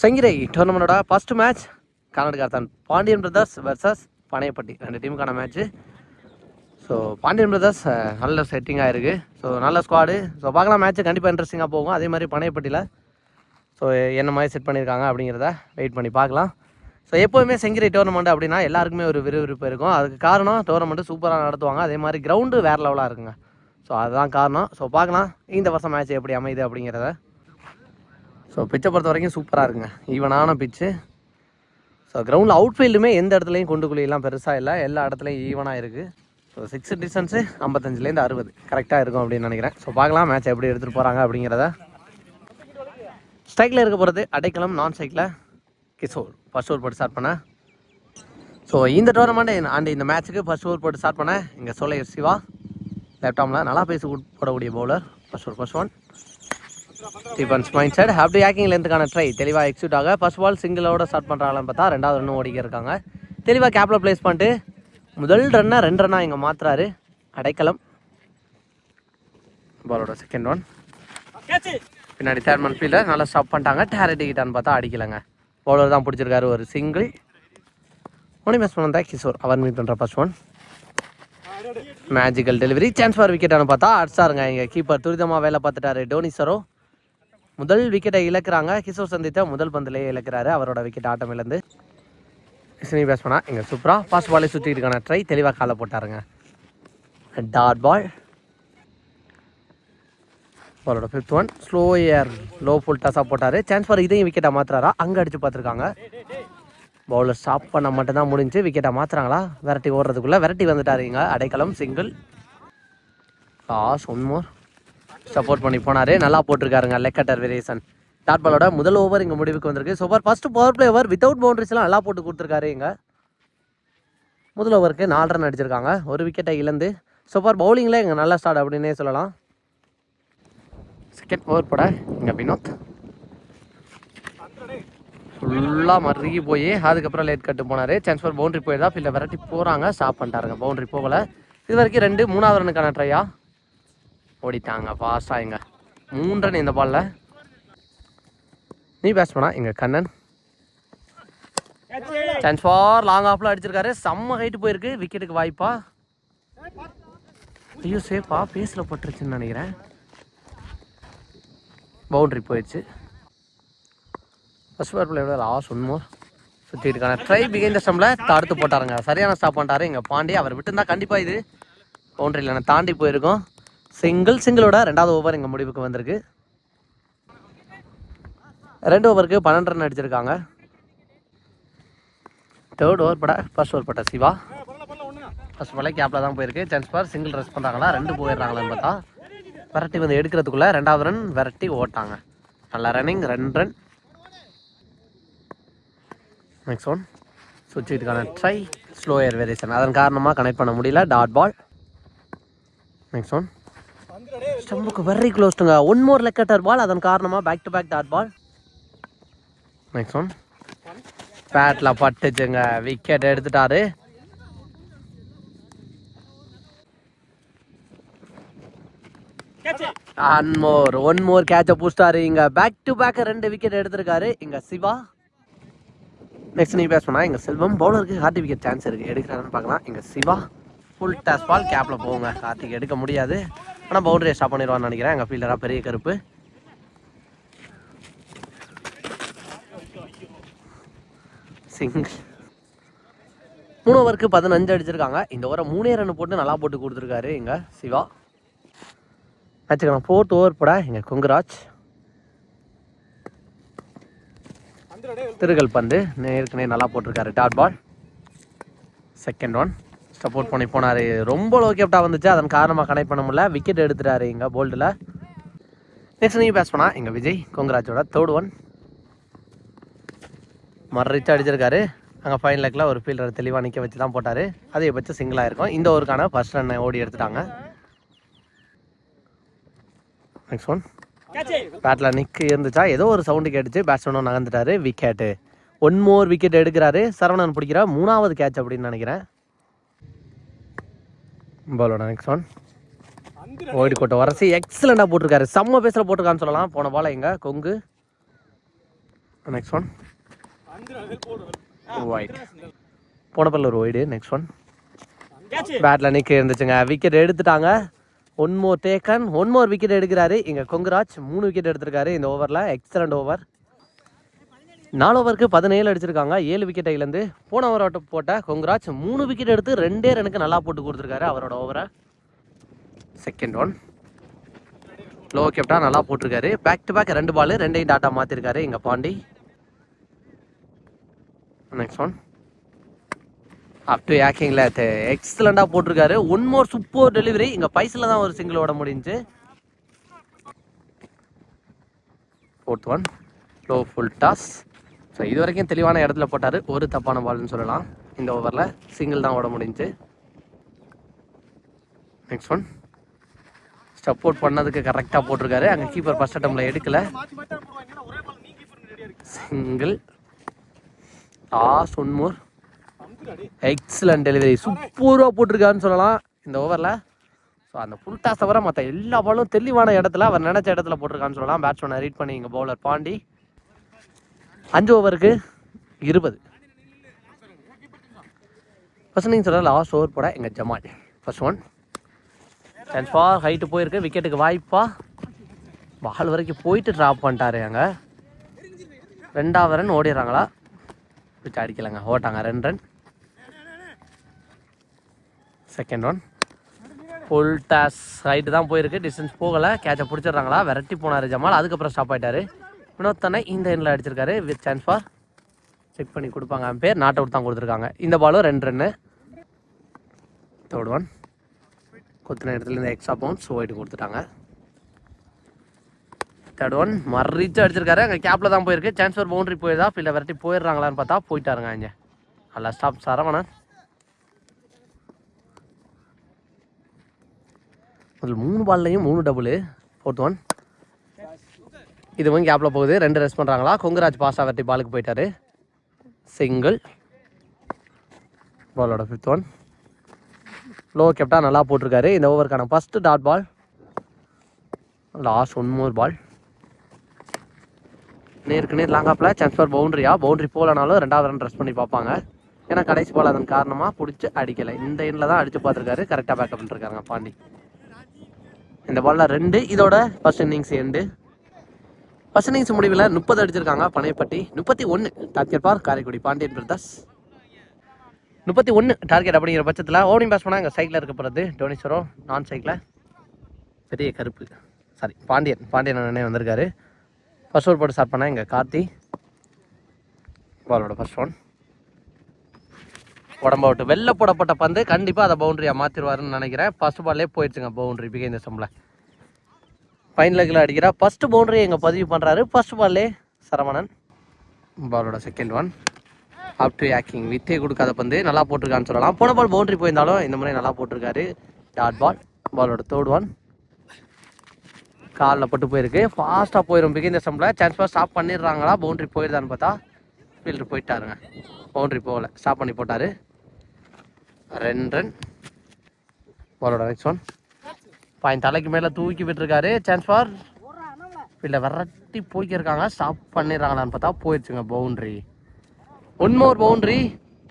செங்கிரை டோர்னமெண்டோட first match Karnataka Pandiyan brothers versus Panaiyappatti. ரெண்டு டீமுக்கான match so Pandian brothers நல்ல செட்டிங்காக இருக்குது ஸோ நல்ல ஸ்குவாடு ஸோ பார்க்கலாம் மேட்ச்சு கண்டிப்பாக இன்ட்ரெஸ்டிங்காக போகும். அதே மாதிரி பனையப்பட்டியில். ஸோ என்ன மாதிரி செட் பண்ணியிருக்காங்க அப்படிங்கிறத வெயிட் பண்ணி பார்க்கலாம். ஸோ எப்போவுமே செங்கிரை டோர்னமெண்ட் அப்படின்னா எல்லாருக்குமே ஒரு விறுவிறுப்பு இருக்கும். அதுக்கு காரணம் டோர்னமெண்ட்டு சூப்பராக நடத்துவாங்க. அதே மாதிரி கிரவுண்டு வேறு லெவலாக இருக்குங்க. ஸோ அதுதான் காரணம். ஸோ பார்க்கலாம் இந்த வருஷம் மேட்ச் எப்படி அமையுது அப்படிங்கிறத. ஸோ பிச்சை பொறுத்த வரைக்கும் சூப்பராக இருக்குங்க. ஈவனான பிச்சு ஸோ கிரவுண்டில் அவுட்ஃபீல்டுமே எந்த இடத்துலையும் குண்டு குழியெல்லாம் பெருசாக இல்லை. எல்லா இடத்துலையும் ஈவனாக இருக்குது ஸோ சிக்ஸ் டிஸ்டன்ஸு ஐம்பத்தஞ்சிலேருந்து அறுபது. கரெக்டாக இருக்கும் அப்படின்னு நினைக்கிறேன். ஸோ பார்க்கலாம் மேட்ச் எப்படி எடுத்துகிட்டு போகிறாங்க அப்படிங்கிறத. ஸ்ட்ரைக்கில் இருக்க போகிறது அடைக்கலம் நான் ஸ்ட்ரைக்கில் கிஷோர் ஃபர்ஸ்ட் ஓவர் போட்டு ஸ்டார்ட் பண்ணேன் ஸோ இந்த டோர்னமெண்ட் அண்ட் இந்த மேட்ச்சுக்கு ஃபர்ஸ்ட் ஓவர் போட்டு ஸ்டார்ட் பண்ணேன் இங்கே சோலையர் சிவா லேப்டாப்பில் நல்லா பேசி போடக்கூடிய bowler first over first one defence mind side அப்படி ஹேக்கிங் லென்த்துக்கான ட்ரை தெளிவாக எக்ஸிக்யூட் ஆக ஃபர்ஸ்ட் பால் சிங்கிளோட ஸ்டார்ட் பண்ணுறாங்கன்னு பார்த்தா ரெண்டாவது ரன்னும் ஓடிக்க இருக்காங்க. தெளிவாக கேப்பில் ப்ளேஸ் பண்ணிட்டு முதல் ரன்னை ரெண்டு ரன்னாக இங்கே மாத்துறாரு. அடைக்கலம். பாலோட செகண்ட் ஒன் பின்னாடி தேர்ட் மன் ஃபீல்டர் நல்லா ஸ்டாப் பண்ணிட்டாங்க. டேர் கிட்டான்னு பார்த்தா அடிக்கலைங்க. பவுலர் தான் பிடிச்சிருக்காரு ஒரு சிங்கிள் ஒனி மிஸ் பண்ணா கிஷோர். அவர் மீட் பண்ணுற first one magical delivery chance for விக்கெட்டானு பார்த்தா அடிச்சாருங்க இங்கே கீப்பர் துரிதமாக வேலை பார்த்துட்டாரு. டோனி சரோ முதல் விக்கெட்டை இழக்கிறாங்க. கிஷோர் சந்தித்த முதல் பந்திலேயே இழக்கிறாரு. அவரோட விக்கெட் ஆட்டம் இழந்து ஸ்னி பேஸ் இங்கே சூப்பரா ஃபாஸ்ட் பாலே இருக்கான ட்ரை தெளிவாக காலை போட்டாருங்க. டாட் பால் பாலோட fifth one slow air low full டஸாக போட்டார். சான்ஸ் ஃபார் இதையும் விக்கெட்டாக மாற்றுறாரா அங்கே அடித்து பார்த்துருக்காங்க. பவுலர் ஸ்டாப் பண்ண மட்டும்தான் முடிஞ்சு விக்கெட்டை மாற்றுறாங்களா விரட்டி ஓடுறதுக்குள்ளே விரட்டி வந்துட்டாருங்க Adaikalam single last one more support பண்ணி போனார். நல்லா போட்டிருக்காருங்க லெக்கட்டர் வெரியேஷன் டாட் பாலோட முதல் ஓவர் இங்கே முடிவுக்கு வந்திருக்கு. Super first power play over without பவுண்டரிஸ்லாம் நல்லா போட்டு கொடுத்துருக்காரு இங்கே. முதல் ஓவருக்கு நாலு ரன் அடிச்சிருக்காங்க. ஒரு விக்கெட்டை இழந்து. சூப்பர் பவுலிங்கில் இங்கே நல்லா ஸ்டார்ட் அப்படின்னே சொல்லலாம். செகண்ட் ஓவர் போட இங்கே வினோத். ஃபுல்லாக மறுகி போய் அதுக்கப்புறம் லேட் கட்டு போனார். சான்ஸ் ஃபார் பவுண்டரி போயிருந்தா ஃபீல்டை விரட்டி போகிறாங்க ஸ்டாப் பண்ணிட்டாருங்க. பவுண்டரி போகல. இது வரைக்கும் ரெண்டு மூணாவது ரனுக்கான ட்ரையா ஓடிட்டாங்க ஃபாஸ்ட்டாக எங்கள் மூணு ரன் இந்த பாலில் நீ பேட்ஸ்மேனா எங்கள் கண்ணன். சான்ஸ் ஃபார் லாங் ஆஃபில் அடிச்சிருக்காரு. செம்ம ஹைட்டு போயிருக்கு. விக்கெட்டுக்கு வாய்ப்பா. ஐயோ சேப்பா பேஸில் பட்டுருச்சுன்னு நினைக்கிறேன். பவுண்ட்ரி போயிடுச்சு. ஃபஸ்ட் பார் பிளேயோட லாஸ் ஒன் சுற்றி இருக்காங்க. ட்ரை பிகைந்த ஸ்டம்பில் தடுத்து போட்டாருங்க. சரியான ஸ்டாப் பண்ணிட்டாரு. எங்கள் பாண்டி அவர் விட்டுருந்தா கண்டிப்பாக இது. பவுண்ட்ரி இல்லைன்னா தாண்டி போயிருக்கோம். சிங்கிள் சிங்கிளோட ரெண்டாவது ஓவர் இங்கே முடிவுக்கு வந்திருக்கு. ரெண்டு ஓவருக்கு பன்னெண்டு ரன் அடிச்சிருக்காங்க. தேர்ட் ஓவர் பட ஃபர்ஸ்ட் ஓவர் பட்ட சிவா. ஃபர்ஸ்ட் பாலே கேப்பில் தான் போயிருக்கு. சான்ஸ் பார் சிங்கிள் ரெஸ் பண்ணுறாங்களா ரெண்டு போயிடுறாங்களான்னு பார்த்தா விரட்டி வந்து எடுக்கிறதுக்குள்ளே ரெண்டாவது ரன் விரட்டி ஓட்டாங்க. நல்லா ரன்னிங் ரெண்டு ரன் நெக்ஸ்ட் ஒன் சுவிட்சுக்கான ட்ரை ஸ்லோ ஏர் வேரியேஷன் அதன் காரணமாக கனெக்ட் பண்ண முடியல. டாட் பால் நெக்ஸ்ட் ஒன் ஸ்டம்புக்கு very க்ளோஸ்டுங்க one more leg cutter ball அதன் காரணமாக back to back dot ball next one battle பட்டுச்சுங்க. விக்கெட் எடுத்துட்டாரு. ஒன் மோர் ஒன் மோர் கேட்சை பூஸ்டாரு. இங்க பேக் டு பேக் ரெண்டு விக்கெட் எடுத்திருக்காரு. இங்க சிவா. நெக்ஸ்ட் நீ பண்ணா இங்க செல்வம். பவுலருக்கு ஹார்டி விக்கெட் சான்ஸ் இருக்கு. எடுக்கிறாருன்னு பார்க்கலாம். இங்க சிவா. ஃபுல் டாஸ் பால் கேப்ல போங்க. கார்த்திக் எடுக்க முடியாது. ஆனால் பவுண்டரியை ஸ்டாப் பண்ணிடுவான்னு நினைக்கிறேன். எங்கள் ஃபீல்டராக பெரிய கருப்பு. சிங்கிள் மூணு ஓவருக்கு பதினஞ்சு அடிச்சிருக்காங்க. இந்த ஓவரை மூணே ரன் போட்டு நல்லா போட்டு கொடுத்துருக்காரு இங்க சிவா. வச்சுக்கலாம் ஃபோர்த் ஓவர் போட இங்கே குங்குராஜ். திருகல் பந்து நேருக்கு நேர் நல்லா போட்டிருக்காரு. Dot ball second one support பண்ணி போனார். ரொம்ப லோ கேப்டாக வந்துச்சு. அதன் காரணமாக கனெக்ட் பண்ண முடியல. விக்கெட் எடுத்துட்டாரு இங்கே போல்டில் நெக்ஸ்ட் நீங்கள் பேஸ் பண்ணால் எங்கள் விஜய் கொங்கராஜோட தேர்ட் ஒன் மறைச்சு அடிச்சிருக்காரு. அங்கே ஃபைன் லெக்கில் ஒரு ஃபீல்டர் தெளிவாக நிற்க வச்சு தான் போட்டார். அதிகபட்சம் சிங்கிளாக இருக்கும். இந்த ஊருக்கான ஃபர்ஸ்ட் ரன் ஓடி எடுத்துட்டாங்க. நெக்ஸ்ட் ஒன் பேட்டில் நிற்கு இருந்துச்சா? ஏதோ ஒரு சவுண்டு கேட்டுச்சு. பேட்ஸ்மேனும் நகர்ந்துட்டாரு. விக்கெட்டு ஒன் மோர் விக்கெட் எடுக்கிறாரு. சரவணன் பிடிக்கிற. மூணாவது கேட்ச் அப்படின்னு நினைக்கிறேன். பாலோட நெக்ஸ்ட் ஒன் ஓடி கோட்டை வரசி எக்ஸலண்டாக போட்டிருக்காரு. செம்ம பேஸில் போட்டிருக்கான்னு சொல்லலாம். போன பால் எங்க? கொங்கு. நெக்ஸ்ட் ஒன் ஒயிட் போன பல்ல ஒரு ஒய்டு நெக்ஸ்ட் ஒன் பேட்டில் நிற்க இருந்துச்சுங்க. விக்கெட் எடுத்துட்டாங்க. One more taken one more wicket எடுக்கிறாரு. இங்கே கொங்குராஜ் மூணு விக்கெட் எடுத்திருக்காரு இந்த ஓவரில் எக்ஸலண்ட் ஓவர் நாலு ஓவருக்கு பதினேழு அடிச்சிருக்காங்க. ஏழு விக்கெட்டை இழந்து போன ஓவர் போட்ட கொங்கராஜ் மூணு விக்கெட் எடுத்து ரெண்டே ரனுக்கு நல்லா போட்டு கொடுத்துருக்காரு அவரோட ஓவரை செகண்ட் ஒன் லோ கேப்டா நல்லா போட்டிருக்காரு. பேக் டு பேக் ரெண்டு பால் ரெண்டையும் டாட்டா மாற்றிருக்காரு இங்கே Pandi. Next one up to ஏக்கிங்கில் எக்ஸலண்டாக போட்டிருக்காரு. ஒன் மோர் சூப்பர் டெலிவரி இங்கே பைசில் தான் ஒரு சிங்கிள் ஓட முடிஞ்சு. Fourth one low full toss so இது வரைக்கும் தெளிவான இடத்துல போட்டார். ஒரு தப்பான பால்னு சொல்லலாம். இந்த ஓவரில் சிங்கிள் தான் ஓட முடிஞ்சு. நெக்ஸ்ட் ஒன் சப்போர்ட் பண்ணதுக்கு கரெக்டாக போட்டிருக்காரு. அங்கே கீப்பர் ஃபஸ்ட் அட்டம்ல எடுக்கல. Single last one more excellent delivery சூப்பராக போட்டிருக்காருன்னு சொல்லலாம். இந்த ஓவரில் ஸோ அந்த ஃபுல் டாஸ் தவிர மற்ற எல்லா பாலும் தெளிவான இடத்துல அவர் நினச்ச இடத்துல போட்டிருக்கான்னு சொல்லலாம். பேட்ஸ்மேனை ரீட் பண்ணிங்க பவுலர் பாண்டி. அஞ்சு ஓவருக்கு இருபது. ஃபஸ்ட் நீங்கள் சொல்கிற லாஸ்ட் ஓவர் போட எங்கள் Jamal. First one chance for height போயிருக்கு. விக்கெட்டுக்கு வாய்ப்பா. பால் வரைக்கும் போயிட்டு ட்ராப் பண்ணிட்டாரு அங்கே. ரெண்டாவது ரன் ஓடிடுறாங்களா? பிடிச்சி அடிக்கலைங்க. ஓட்டாங்க. ரெண்டு run second one full toss height தான் போயிருக்கு. டிஸ்டன்ஸ் போகலை. கேட்சை பிடிச்சிடுறாங்களா? விரட்டி போனார் ஜமால். அதுக்கப்புறம் ஸ்டாப் ஆகிட்டாரு வினோத் தானே இந்த எண்ணில் அடிச்சிருக்காரு. வித் சான்ஸ் ஃபார் செக் பண்ணி கொடுப்பாங்க. பேர் நாட் அவுட் தான் கொடுத்துருக்காங்க. இந்த பாலும் ரெண்டு ரன்னு தேர்ட் ஒன் கொத்தின இடத்துல இருந்து எக்ஸ்ட்ரா பவுன்ஸ் ஓயிட்டு கொடுத்துட்டாங்க. தேர்ட் ஒன் மறிச்சு அடிச்சிருக்காரு. அங்கே கேப்பில் தான் போயிருக்கு. சான்ஸ் ஃபார் பவுண்டரி போயிருதா? ஃபீல்டை விரட்டி போயிடுறாங்களான்னு பார்த்தா போயிட்டாருங்க இங்கே. நல்லா ஸ்டாப் சரவணன். முதல் மூணு பால்லையும் மூணு டபுள் ஃபோர்த் ஒன் இதுவும் கேப்பில் போகுது. ரெண்டு ரெஸ்ட் பண்ணுறாங்களா கொங்கராஜ் பாஸ் வெட்டி பாலுக்கு போயிட்டார். சிங்கிள் பாலோட ஃபிஃப்த் ஒன் லோ கேப்டா நல்லா போட்டிருக்காரு. இந்த ஓவருக்கான first dot ball last one more ball நேருக்கு நேர் லாங்காப்பில் சான்ஸ் ஃபார் பவுண்டரியா பவுண்டரி போகலனாலும் ரெண்டாவது ரன் ரெஸ்ட் பண்ணி பார்ப்பாங்க. ஏன்னா கடைசி பால் அதன் காரணமாக பிடிச்சி அடிக்கலை. இந்த எண்ணில் தான் அடித்து பார்த்துருக்காரு. கரெக்டாக பேக்கப் பண்ணிருக்காங்க பாண்டி. இந்த பாலில் ரெண்டு. இதோட first innings end first innings முடிவில் முப்பது அடிச்சிருக்காங்க பனையப்பட்டி. முப்பத்தி ஒன்று target for Karaikudi. Pandiyan brothers முப்பத்தி ஒன்று டார்கெட் அப்படிங்கிற பட்சத்தில் ஓவனிங் பேஸ் பண்ணால் எங்கள் சைக்கிளில் இருக்க போகிறது டோனீஸ்வரம் நான் சைக்கிளில் பெரிய கருப்பு. சாரி பாண்டியன். பாண்டியன் அண்ணனே வந்திருக்காரு. ஃபர்ஸ்ட் ஓவர் போட்டு ஸ்டார்ட் பண்ணால் எங்கள் கார்த்தி. பாலோட ஃபர்ஸ்ட் ஒன் உடம்ப விட்டு வெளில போடப்பட்ட பந்து கண்டிப்பாக அதை பவுண்டரியாக மாற்றிடுவாருன்னு நினைக்கிறேன். ஃபர்ஸ்ட் பால்லே போயிடுச்சுங்க பவுண்டரி பிகே இந்த சம்பளம். ஃபைன் லெக்கில் அடிக்கிறா. ஃபஸ்ட்டு பவுண்டரி எங்கள் பதிவு பண்ணுறாரு ஃபஸ்ட் பால்லே சரவணன். பாலோட செகண்ட் ஒன் அப் டு ஆக்கிங் வித்தே கொடுக்காத பந்து. நல்லா போட்டிருக்கான்னு சொல்லலாம். போன பால் பவுண்டரி போயிருந்தாலும் இந்த முறை நல்லா போட்டிருக்காரு. டாட் பால் பாலோட தேர்ட் ஒன் காலில் பட்டு போயிருக்கு. ஃபாஸ்ட்டாக போயிடும் பிகிந்த ஸ்டம்பில் சான்ஸ் ஃபார் ஸ்டாப் பண்ணிடுறாங்களா? பவுண்டரி போயிருதான்னு பார்த்தா ஃபீல்டர் போயிட்டாருங்க. பவுண்டரி போகல. ஸ்டாப் பண்ணி போட்டார். ரெண்டு ரன் பாலோட நெக்ஸ்ட் ஒன் பாயின் தலைக்கு மேலே தூக்கி விட்டுருக்காரு. சான்ஸ் ஃபார் இல்லை விரட்டி போய்க்கிருக்காங்க. ஸ்டாப் பண்ணிடுறாங்களான்னு பார்த்தா போயிடுச்சுங்க பவுண்டரி ஒன் மோர் பவுண்டரி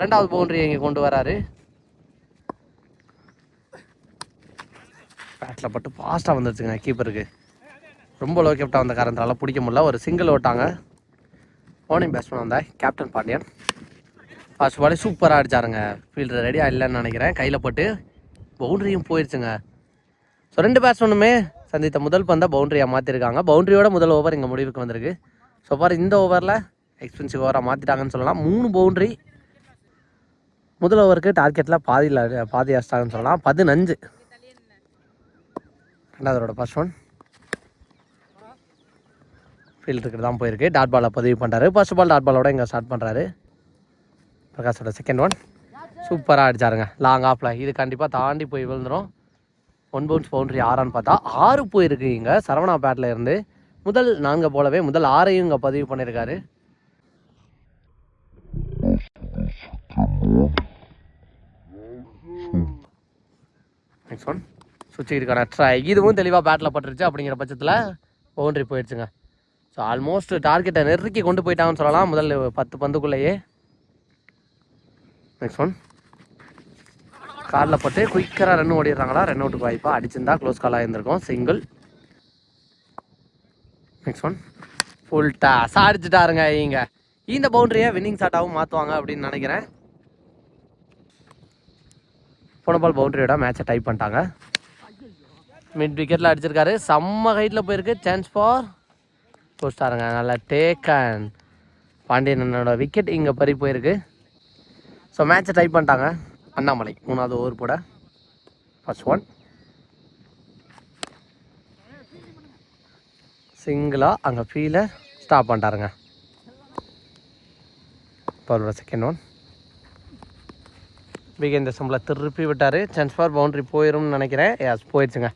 ரெண்டாவது பவுண்டரி இங்கே கொண்டு வராரு. பேட்டில் பட்டு ஃபாஸ்ட்டாக வந்துருச்சுங்க கீப்பருக்கு ரொம்ப லோ கேப்டாக வந்த காரணத்தால் பிடிக்க முடியல. ஒரு சிங்கிள் ஓட்டாங்க. ஓனிங் பேட்ஸ்மேன் வந்தா கேப்டன் பாண்டியன். ஃபர்ஸ்ட் பாலே சூப்பராக அடித்தாருங்க ஃபீல்டர் ரெடியாக இல்லைன்னு நினைக்கிறேன். கையில் போட்டு பவுண்டரியும் போயிடுச்சுங்க ஸோ ரெண்டு பேட்ஸ்மேனுமே சந்தித்த முதல் பந்தை பவுண்டரியாக மாற்றிருக்காங்க பவுண்டரியோட முதல் ஓவர் இங்கே முடிவுக்கு வந்திருக்கு. ஸோ பாரு இந்த ஓவரில் எக்ஸ்பென்சிவ் ஓவராக மாற்றிட்டாங்கன்னு சொல்லலாம். மூணு பவுண்டரி முதல் ஓவருக்கு டார்கெட்டில் பாதியில் பாதி அடிச்சிட்டாங்கன்னு சொல்லலாம். பதினஞ்சு. ரெண்டாவதோட ஃபர்ஸ்ட் ஒன் ஃபீல்டுக்கு தான் போயிருக்கு. டாட் பாலை பதிவு பண்ணுறாரு ஃபர்ஸ்ட் பால் டாட் பாலோட இங்கே ஸ்டார்ட் பண்ணுறாரு பிரகாஷோட செகண்ட் ஒன் சூப்பராக அடித்தாருங்க லாங் ஆஃபில் இது கண்டிப்பாக தாண்டி போய் விழுந்துரும். ஒன் பவுன்ஸ் பவுண்ட்ரி ஆறான்னு பார்த்தா ஆறு போயிருக்கு இங்கே. சரவணா பேட்டில் இருந்து முதல் நான்கு போலவே முதல் ஆறையும் இங்கே பதிவு பண்ணியிருக்காரு நெக்ஸ்ட் ஒன் சுவிட்ச் இதுக்கான ட்ரை இதுவும் தெளிவாக பேட்டில் பட்டுருச்சு அப்படிங்கிற பட்சத்தில் பவுண்ட்ரி போயிடுச்சுங்க. ஸோ ஸோ ஆல்மோஸ்ட் டார்கெட்டை நெருக்கி கொண்டு போயிட்டாங்கன்னு சொல்லலாம். முதல் பத்து பந்துக்குள்ளேயே. நெக்ஸ்ட் ஒன் காலில் போட்டு குயிக்கராக ரன் ஓடிடுறாங்களா? ரன் அவுட்டுக்கு வாய்ப்பாக அடிச்சிருந்தா க்ளோஸ் காலாக இருந்திருக்கும். Single next one full toss அடிச்சுட்டாருங்க இங்க இந்த பவுண்டரியை வின்னிங் ஷாட்டாகவும் மாற்றுவாங்க அப்படின்னு நினைக்கிறேன். போன பால் பவுண்டரியோட மேட்சை டைப் பண்ணிட்டாங்க. மிட் விக்கெட்டில் அடிச்சிருக்காரு. செம்ம ஹைட்டில் போயிருக்கு. சான்ஸ் ஃபார் போஸ்டாருங்க. நல்லா டேக்கன் பாண்டியனோட விக்கெட் இங்கே பறி போயிருக்கு. ஸோ மேட்சை டைப் பண்ணிட்டாங்க. அண்ணாமலை மூணாவது ஓவர் போட. ஃபர்ஸ்ட் ஒன் சிங்கிளாக அங்கே ஃபீலை ஸ்டாப் பண்ணிட்டாருங்க. இப்போ செகண்ட் ஒன் விகேந்திர சம்பளை திருப்பி விட்டார். சான்ஸ் ஃபார் பவுண்டரி போயிரும்னு நினைக்கிறேன். எஸ் போயிடுச்சுங்க.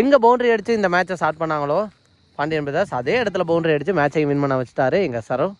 எங்கே பவுண்டரி அடித்து இந்த மேட்சை ஸ்டார்ட் பண்ணாங்களோ? பாண்டியன் பிரதாஸ் அதே இடத்துல பவுண்டரி அடித்து மேட்சை வின் பண்ண வச்சுட்டாரு. எங்கள் சரவ்.